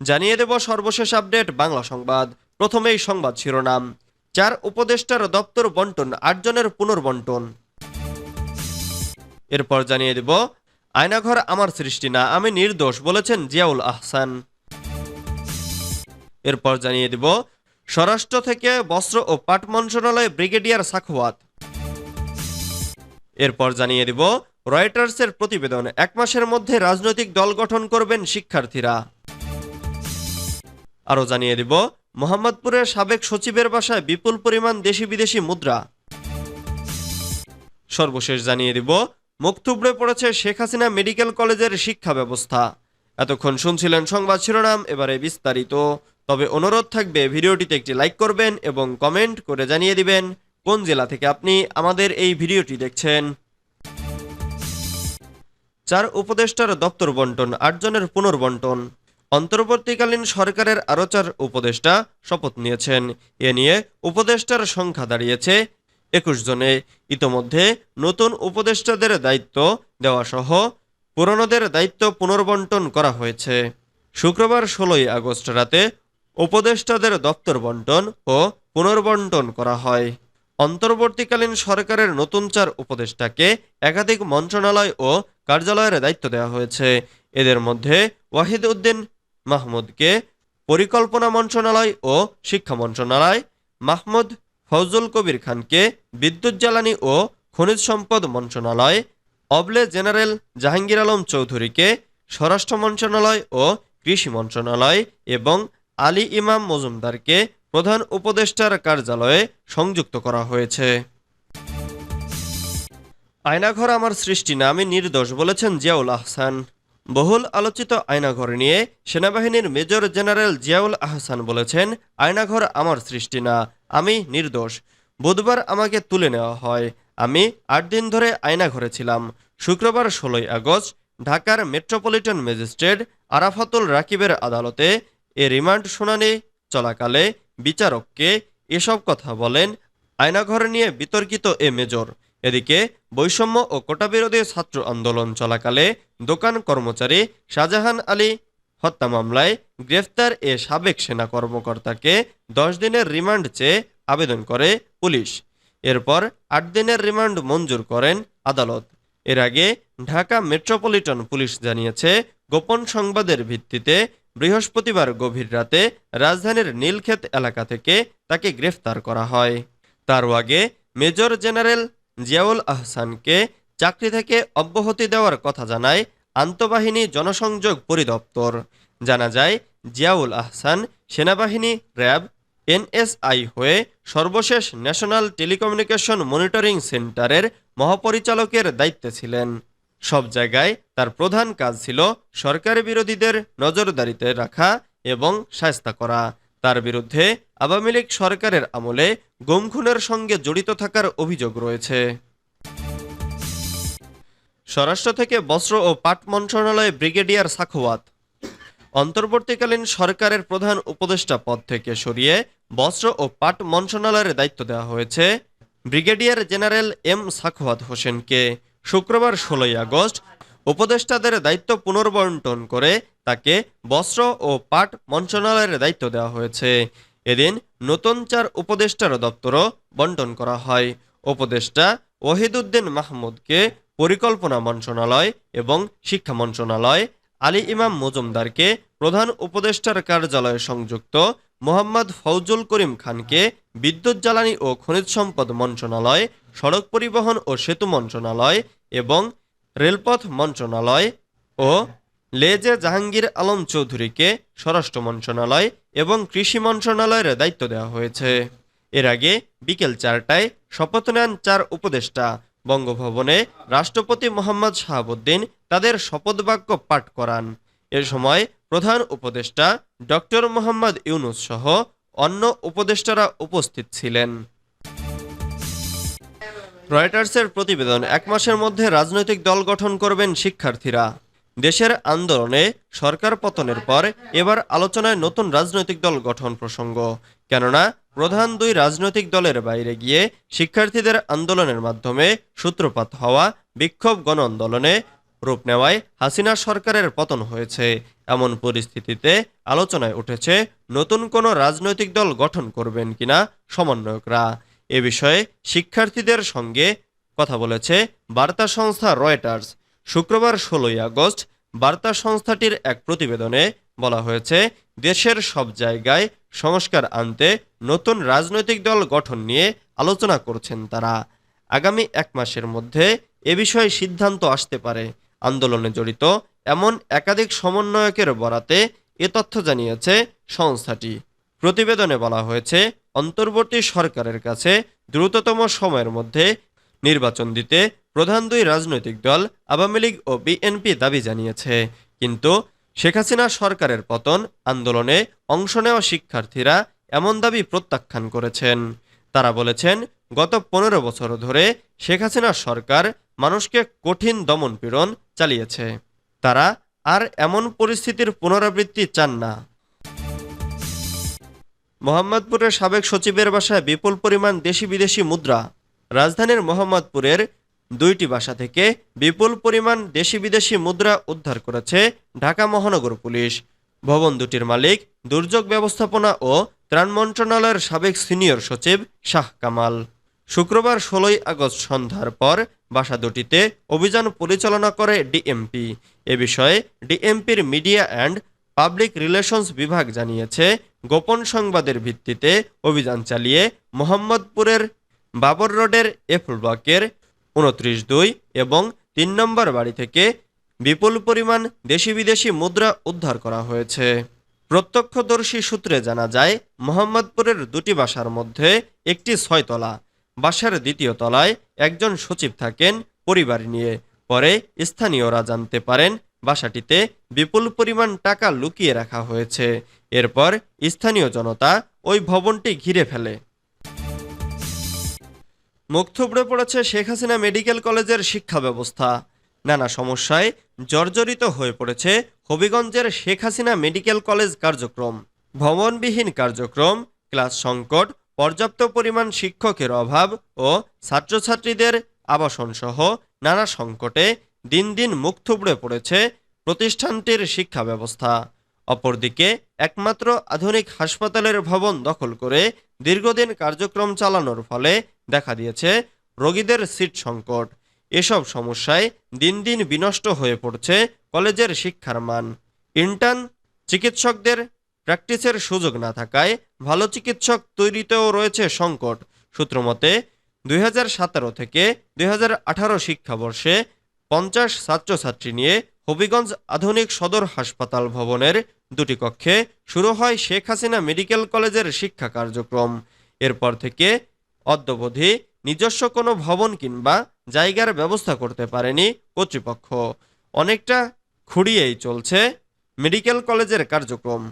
জানিয়ে দেব সর্বশেষ আপডেট বাংলা সংবাদ। প্রথমেই সংবাদ শিরোনাম। চার উপদেষ্টার দপ্তর বন্টন, আটজনের পুনর্বন্টন। এরপর জানিয়ে দেব, আয়নাঘর আমার সৃষ্টি না, আমি নির্দোষ, বলেছেন জিয়াউল আহসান। এরপর জানিয়ে দেব, স্বরাষ্ট্র থেকে বস্ত্র ও পাট মন্ত্রণালয়ে ব্রিগেডিয়ার সাখওয়াত এরপর জানিয়ে দেব, রয়টার্সের প্রতিবেদন, এক মাসের মধ্যে রাজনৈতিক দল গঠন করবেন শিক্ষার্থীরা। আরও জানিয়ে দিব, মোহাম্মদপুরের সাবেক সচিবের বাসায় বিপুল পরিমাণ দেশি বিদেশি মুদ্রা। সর্বশেষ জানিয়ে দিব মুখ থুবড়ে পড়েছে শেখ হাসিনা মেডিকেল কলেজের শিক্ষা ব্যবস্থা। এতক্ষণ শুনছিলেন সংবাদ শিরোনাম, এবারে বিস্তারিত। তবে অনুরোধ থাকবে, ভিডিওটিতে একটি লাইক করবেন এবং কমেন্ট করে জানিয়ে দিবেন কোন জেলা থেকে আপনি আমাদের এই ভিডিওটি দেখছেন। চার উপদেষ্টার দপ্তর বন্টন, আটজনের পুনর্বন্টন। অন্তর্বর্তীকালীন সরকারের আরও চার উপদেষ্টা শপথ নিয়েছেন। এ নিয়ে উপদেষ্টার সংখ্যা দাঁড়িয়েছে একুশ জনে। ইতোমধ্যে নতুন উপদেষ্টাদের দায়িত্ব দেওয়া সহ পুরনোদের দায়িত্ব পুনর্বন্টন করা হয়েছে। শুক্রবার ষোলোই আগস্ট রাতে উপদেষ্টাদের দপ্তর বন্টন ও পুনর্বন্টন করা হয়। অন্তর্বর্তীকালীন সরকারের নতুন চার উপদেষ্টাকে একাধিক মন্ত্রণালয় ও কার্যালয়ের দায়িত্ব দেওয়া হয়েছে। এদের মধ্যে ওয়াহিদ উদ্দিন মাহমুদকে পরিকল্পনা মন্ত্রণালয় ও শিক্ষা মন্ত্রণালয়, মাহমুদ ফজল কবির খানকে বিদ্যুৎ জ্বালানি ও খনিজ সম্পদ মন্ত্রণালয়, অবলে জেনারেল জাহাঙ্গীর আলম চৌধুরীকে স্বরাষ্ট্র মন্ত্রণালয় ও কৃষি মন্ত্রণালয় এবং আলী ইমাম মজুমদারকে প্রধান উপদেষ্টার কার্যালয়ে সংযুক্ত করা হয়েছে। আয়নাঘর আমার সৃষ্টি না আমি নির্দোষ বলেছেন জিয়াউল আহসান। বহুল আলোচিত আয়নাঘর নিয়ে সেনাবাহিনীর মেজর জেনারেল জিয়াউল আহসান বলেছেন, আয়নাঘর আমার সৃষ্টি না, আমি নির্দোষ। বুধবার আমাকে তুলে নেওয়া হয়। আমি আট দিন ধরে আয়নাঘরে ছিলাম। শুক্রবার ষোলোই আগস্ট ঢাকার মেট্রোপলিটন ম্যাজিস্ট্রেট আরাফাতুল রাকিবের আদালতে এ রিমান্ড শুনানি চলাকালে বিচারককে এসব কথা বলেন আয়নাঘর নিয়ে বিতর্কিত এ মেজর। এদিকে বৈষম্য ও কোটাবিরোধী ছাত্র আন্দোলন চলাকালে দোকান কর্মচারী শাহজাহান আলী হত্যা মামলায় গ্রেফতার এ সাবেক সেনা কর্মকর্তাকে দশ দিনের রিমান্ড চেয়ে আবেদন করে পুলিশ। এরপর আট দিনের রিমান্ড মঞ্জুর করেন আদালত। এর আগে ঢাকা মেট্রোপলিটন পুলিশ জানিয়েছে, গোপন সংবাদের ভিত্তিতে বৃহস্পতিবার গভীর রাতে রাজধানীর নীলক্ষেত এলাকা থেকে তাকে গ্রেফতার করা হয়। তারও আগে মেজর জেনারেল জিয়াউল আহসানকে চাকরি থেকে অব্যাহতি দেওয়ার কথা জানায় আন্তঃবাহিনী জনসংযোগ পরিদপ্তর। জানা যায়, জিয়াউল আহসান সেনাবাহিনী, র্যাব, এনএসআই হয়ে সর্বশেষ ন্যাশনাল টেলিকমিউনিকেশন মনিটরিং সেন্টারের মহাপরিচালকের দায়িত্বে ছিলেন। সব জায়গায় তার প্রধান কাজ ছিল সরকারি বিরোধীদের নজরদারিতে রাখা এবং শায়স্তা করা। তার বিরুদ্ধে আওয়ামী লীগ সরকারের আমলে গুমখুনের সঙ্গে জড়িত থাকার অভিযোগ রয়েছে। স্বরাষ্ট্র থেকে বস্ত্র ও পাট মন্ত্রণালয়ে ব্রিগেডিয়ার সাখোয়াত। অন্তর্বর্তীকালীন সরকারের প্রধান উপদেষ্টা পদ থেকে সরিয়ে বস্ত্র ও পাট মন্ত্রণালয়ের দায়িত্ব দেওয়া হয়েছে ব্রিগেডিয়ার জেনারেল এম সাখওয়াত হোসেনকে। শুক্রবার ষোলোই আগস্ট উপদেষ্টাদের দায়িত্ব পুনর্বন্টন করে তাকে বস্ত্র ও পাট মন্ত্রণালয়ের দায়িত্ব দেওয়া হয়েছে। এদিন নতুন চার উপদেষ্টার দপ্তরও বন্টন করা হয়। উপদেষ্টা ওহিদুদ্দিন মাহমুদকে পরিকল্পনা মন্ত্রণালয় এবং শিক্ষা মন্ত্রণালয়, আলী ইমাম মজুমদারকে প্রধান উপদেষ্টার কার্যালয়ে সংযুক্ত মোহাম্মদ ফৌজুল করিম খানকে বিদ্যুৎ জ্বালানি ও খনিজ সম্পদ মন্ত্রণালয়, সড়ক পরিবহন ও সেতু মন্ত্রণালয় এবং রেলপথ মন্ত্রণালয় ও লেজে জাহাঙ্গীর আলম চৌধুরীকে স্বরাষ্ট্র মন্ত্রণালয় এবং কৃষি মন্ত্রণালয়ের দায়িত্ব দেওয়া হয়েছে। এর আগে বিকেল চারটায় শপথ নেন চার উপদেষ্টা। বঙ্গভবনে রাষ্ট্রপতি মোহাম্মদ শাহাবুদ্দিন তাদের শপথ বাক্য পাঠ করান। এ সময় প্রধান উপদেষ্টা ডক্টর মোহাম্মদ ইউনুস সহ অন্য উপদেষ্টারা উপস্থিত ছিলেন। রয়টার্সের প্রতিবেদন, এক মাসের মধ্যে রাজনৈতিক দল গঠন করবেন শিক্ষার্থীরা। দেশের আন্দোলনে সরকার পতনের পর এবার আলোচনায় নতুন রাজনৈতিক দল গঠন প্রসঙ্গ। কেননা, প্রধান দুই রাজনৈতিক দলের বাইরে গিয়ে শিক্ষার্থীদের আন্দোলনের মাধ্যমে সূত্রপাত হওয়া, বিক্ষোভ গণ আন্দোলনে রূপ নেওয়ায় হাসিনা সরকারের পতন হয়েছে। এমন পরিস্থিতিতে আলোচনায় উঠেছে, নতুন কোনো রাজনৈতিক দল গঠন করবেন কিনা সমন্বয়করা। এ বিষয়ে শিক্ষার্থীদের সঙ্গে কথা বলেছে বার্তা সংস্থা রয়টার্স। শুক্রবার ষোলোই আগস্ট বার্তা সংস্থাটির এক প্রতিবেদনে বলা হয়েছে, দেশের সব জায়গায় সংস্কার আনতে নতুন রাজনৈতিক দল গঠন নিয়ে আলোচনা করছেন তারা। আগামী এক মাসের মধ্যে এ বিষয়ে সিদ্ধান্ত আসতে পারে। আন্দোলনে জড়িত এমন একাধিক সমন্বয়কের বরাতে এ তথ্য জানিয়েছে সংস্থাটি। প্রতিবেদনে বলা হয়েছে, অন্তর্বর্তী সরকারের কাছে দ্রুততম সময়ের মধ্যে নির্বাচন দিতে প্রধান দুই রাজনৈতিক দল আওয়ামী লীগ ও বিএনপি দাবি জানিয়েছে। কিন্তু শেখ হাসিনা সরকারের পতন, আন্দোলনে অংশ নেওয়া শিক্ষার্থীরা এমন দাবি প্রত্যাখ্যান করেছেন। তারা বলেছেন, গত পনেরো বছর ধরে শেখ হাসিনা সরকার মানুষকে কঠিন দমনপীড়ন চালিয়েছে। তারা আর এমন পরিস্থিতির পুনরাবৃত্তি চান না। মোহাম্মদপুরের সাবেক সচিবের বাসায় বিপুল পরিমাণ দেশি বিদেশি মুদ্রা। রাজধানীর মোহাম্মদপুরের দুইটি বাসা থেকে বিপুল পরিমাণ দেশি বিদেশি মুদ্রা উদ্ধার করেছে ঢাকা মহানগর পুলিশ। ভবন দুটির মালিক, দুর্যোগ ব্যবস্থাপনা ও ত্রাণ মন্ত্রণালয়ের সাবেক সিনিয়র সচিব শাহ কামাল। শুক্রবার ষোলোই আগস্ট সন্ধ্যার পর বাসা দুটিতে অভিযান পরিচালনা করে ডিএমপি। এ বিষয়ে ডিএমপির মিডিয়া অ্যান্ড পাবলিক রিলেশনস বিভাগ জানিয়েছে, গোপন সংবাদের ভিত্তিতে অভিযান চালিয়ে মোহাম্মদপুরের বাবর রোডের এফুল ব্লকের উনত্রিশ দুই এবং তিন নম্বর বাড়ি থেকে বিপুল পরিমাণ দেশি বিদেশি মুদ্রা উদ্ধার করা হয়েছে। প্রত্যক্ষদর্শী সূত্রে জানা যায়, মোহাম্মদপুরের দুটি বাসার মধ্যে একটি ছয়তলা, বাসার দ্বিতীয় তলায় একজন সচিব থাকেন পরিবার নিয়ে। পরে স্থানীয়রা জানতে পারেন, বাসাটিতে বিপুল পরিমাণ টাকা লুকিয়ে রাখা হয়েছে। এরপর স্থানীয় জনতা ওই ভবনটি ঘিরে ফেলে। মুখ থুবড়ে পড়েছে শেখ হাসিনা মেডিকেল কলেজের শিক্ষা ব্যবস্থা। নানা সমস্যায় জর্জরিত হয়ে পড়েছে হবিগঞ্জের শেখ হাসিনা মেডিকেল কলেজ কার্যক্রম। ভবনবিহীন কার্যক্রম, ক্লাস সংকট, পর্যাপ্ত পরিমাণ শিক্ষকের অভাব ও ছাত্রছাত্রীদের আবাসন সহ নানা সংকটে দিন দিন মুখ থুবড়ে পড়েছে প্রতিষ্ঠানটির শিক্ষা ব্যবস্থা। অপরদিকে একমাত্র আধুনিক হাসপাতালের ভবন দখল করে দীর্ঘদিন কার্যক্রম চালানোর ফলে দেখা দিয়েছে রোগীদের সিট সংকট। এসব সমস্যায় দিন দিন বিনষ্ট হয়ে পড়ছে কলেজের শিক্ষার মান। ইন্টার্ন চিকিৎসকদের প্র্যাকটিসের সুযোগ না থাকায় ভালো চিকিৎসক তৈরিতেও রয়েছে সংকট। সূত্রমতে দুই হাজার সতেরো থেকে দুই হাজার আঠারো শিক্ষাবর্ষে পঞ্চাশ ছাত্রছাত্রী নিয়ে হবিগঞ্জ আধুনিক সদর হাসপাতাল ভবনের দুটি কক্ষে শুরু হয় শেখ হাসিনা মেডিকেল কলেজের শিক্ষা কার্যক্রম। এরপর থেকে অদ্যবধি নিজস্ব কোনো ভবন কিংবা জায়গার ব্যবস্থা করতে পারেনি কর্তৃপক্ষ। অনেকটা খুঁড়িয়েই চলছে মেডিকেল কলেজের কার্যক্রম।